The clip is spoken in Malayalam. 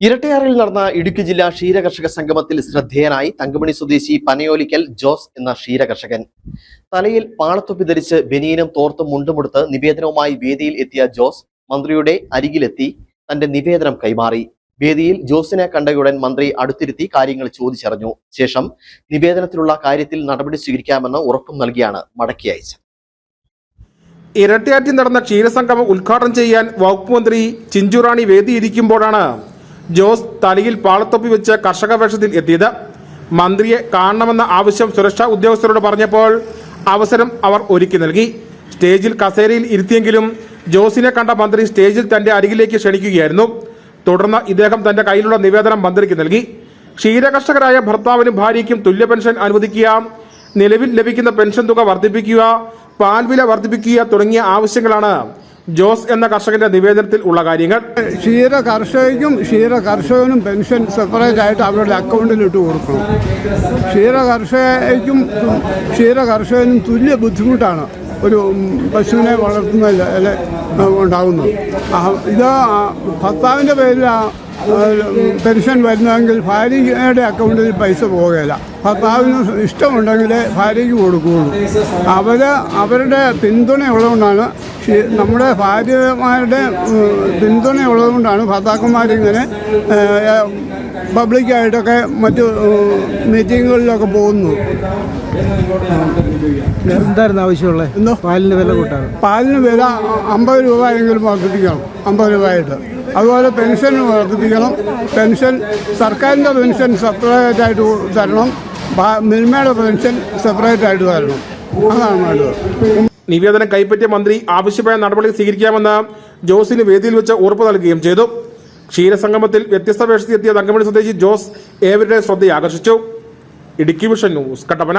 ഇരട്ടയാറിൽ നടന്ന ഇടുക്കി ജില്ലാ ക്ഷീരകർഷക സംഗമത്തിൽ ശ്രദ്ധേയനായി തങ്കമണി സ്വദേശി പനയോലിക്കൽ ജോസ് എന്ന ക്ഷീരകർഷകൻ. തലയിൽ പാളത്തൊപ്പി ധരിച്ച് ബനിയനും തോർത്തും മുണ്ടുമുടുത്ത് നിവേദനവുമായി വേദിയിൽ എത്തിയ ജോസ് മന്ത്രിയുടെ അരികിലെത്തി തന്റെ നിവേദനം കൈമാറി. വേദിയിൽ ജോസിനെ കണ്ടയുടൻ മന്ത്രി അടുത്തിരുത്തി കാര്യങ്ങൾ ചോദിച്ചറിഞ്ഞു. ശേഷം നിവേദനത്തിലുള്ള കാര്യത്തിൽ നടപടി സ്വീകരിക്കാമെന്ന് ഉറപ്പും നൽകിയാണ് മടക്കി അയച്ചത്. ഇരട്ടയാറ്റിൽ നടന്ന ക്ഷീരസംഗമം ഉദ്ഘാടനം ചെയ്യാൻ വകുപ്പ് മന്ത്രി ചിഞ്ചുറാണി വേദിയിരിക്കുമ്പോഴാണ് ജോസ് തലയിൽ പാളത്തൊപ്പി വെച്ച് കർഷക വേഷത്തിൽ എത്തിയത്. മന്ത്രിയെ കാണണമെന്ന ആവശ്യം സുരക്ഷാ ഉദ്യോഗസ്ഥരോട് പറഞ്ഞപ്പോൾ അവസരം അവർ ഒരുക്കി നൽകി. സ്റ്റേജിൽ കസേരയിൽ ഇരുത്തിയെങ്കിലും ജോസിനെ കണ്ട മന്ത്രി സ്റ്റേജിൽ തന്റെ അരികിലേക്ക് ക്ഷണിക്കുകയായിരുന്നു. തുടർന്ന് ഇദ്ദേഹം തന്റെ കയ്യിലുള്ള നിവേദനം മന്ത്രിക്ക് നൽകി. ക്ഷീരകർഷകരായ ഭർത്താവിനും ഭാര്യയ്ക്കും തുല്യ പെൻഷൻ അനുവദിക്കുക നിലവിൽ ലഭിക്കുന്ന പെൻഷൻ തുക വർദ്ധിപ്പിക്കുക പാൽവില വർദ്ധിപ്പിക്കുക തുടങ്ങിയ ആവശ്യങ്ങളാണ് ജോസ് എന്ന കർഷകന്റെ നിവേദനത്തിൽ ഉള്ള കാര്യങ്ങൾ. ക്ഷീര കർഷകയ്ക്കും ക്ഷീര കർഷകനും പെൻഷൻ സെപ്പറേറ്റ് ആയിട്ട് അവരുടെ അക്കൗണ്ടിൽ ഇട്ട് കൊടുക്കണം. ക്ഷീര കർഷകയ്ക്കും ക്ഷീര കർഷകനും തുല്യ ബുദ്ധിമുട്ടാണ് ഒരു പശുവിനെ വളർത്തുന്നതിൽ ഉണ്ടാകുന്നത് ഇത് ഭർത്താവിന്റെ പേരിൽ പെൻഷൻ വരുന്നതെങ്കിൽ ഭാര്യയുടെ അക്കൗണ്ടിൽ പൈസ പോകുകയില്ല ഭർത്താവിന് ഇഷ്ടമുണ്ടെങ്കിൽ ഭാര്യയ്ക്ക് കൊടുക്കുകയുള്ളൂ. അവർ അവരുടെ പിന്തുണയുള്ളതുകൊണ്ടാണ് നമ്മുടെ ഭാര്യമാരുടെ പിന്തുണയുള്ളതുകൊണ്ടാണ് ഭർത്താക്കന്മാരിങ്ങനെ പബ്ലിക്കായിട്ടൊക്കെ മറ്റു മീറ്റിങ്ങുകളിലൊക്കെ പോകുന്നത് എന്തായിരുന്നു ആവശ്യമുള്ളത് എന്തോ? പാലിന് വില കൂട്ടാണ് പാലിന് വില അമ്പത് രൂപ എങ്കിലും വർദ്ധിപ്പിക്കണം. അമ്പത് രൂപയായിട്ട്. അതുപോലെ പെൻഷൻ വർദ്ധിപ്പിക്കണം. പെൻഷൻ സർക്കാരിന്റെ പെൻഷൻ സെപ്പറേറ്റ് ആയിട്ട് തരണം. മിൽമയുടെ പെൻഷൻ സെപ്പറേറ്റ് ആയിട്ട് തരണം. അതാണ് വേണ്ടത്. നിവേദനം കൈപ്പറ്റിയ മന്ത്രി ആവശ്യമായ നടപടി സ്വീകരിക്കാമെന്ന് ജോസിന് വേദിയിൽ വെച്ച് ഉറപ്പ് നൽകുകയും ചെയ്തു. ക്ഷീരസംഗമത്തിൽ വ്യത്യസ്ത വേഷത്തിലെത്തിയ തങ്കമണി സ്വദേശി ജോസ് ഏവരുടെ ശ്രദ്ധയെ ആകർഷിച്ചു ഇടുക്കി വിഷൻ ന്യൂസ് കട്ടപ്പന.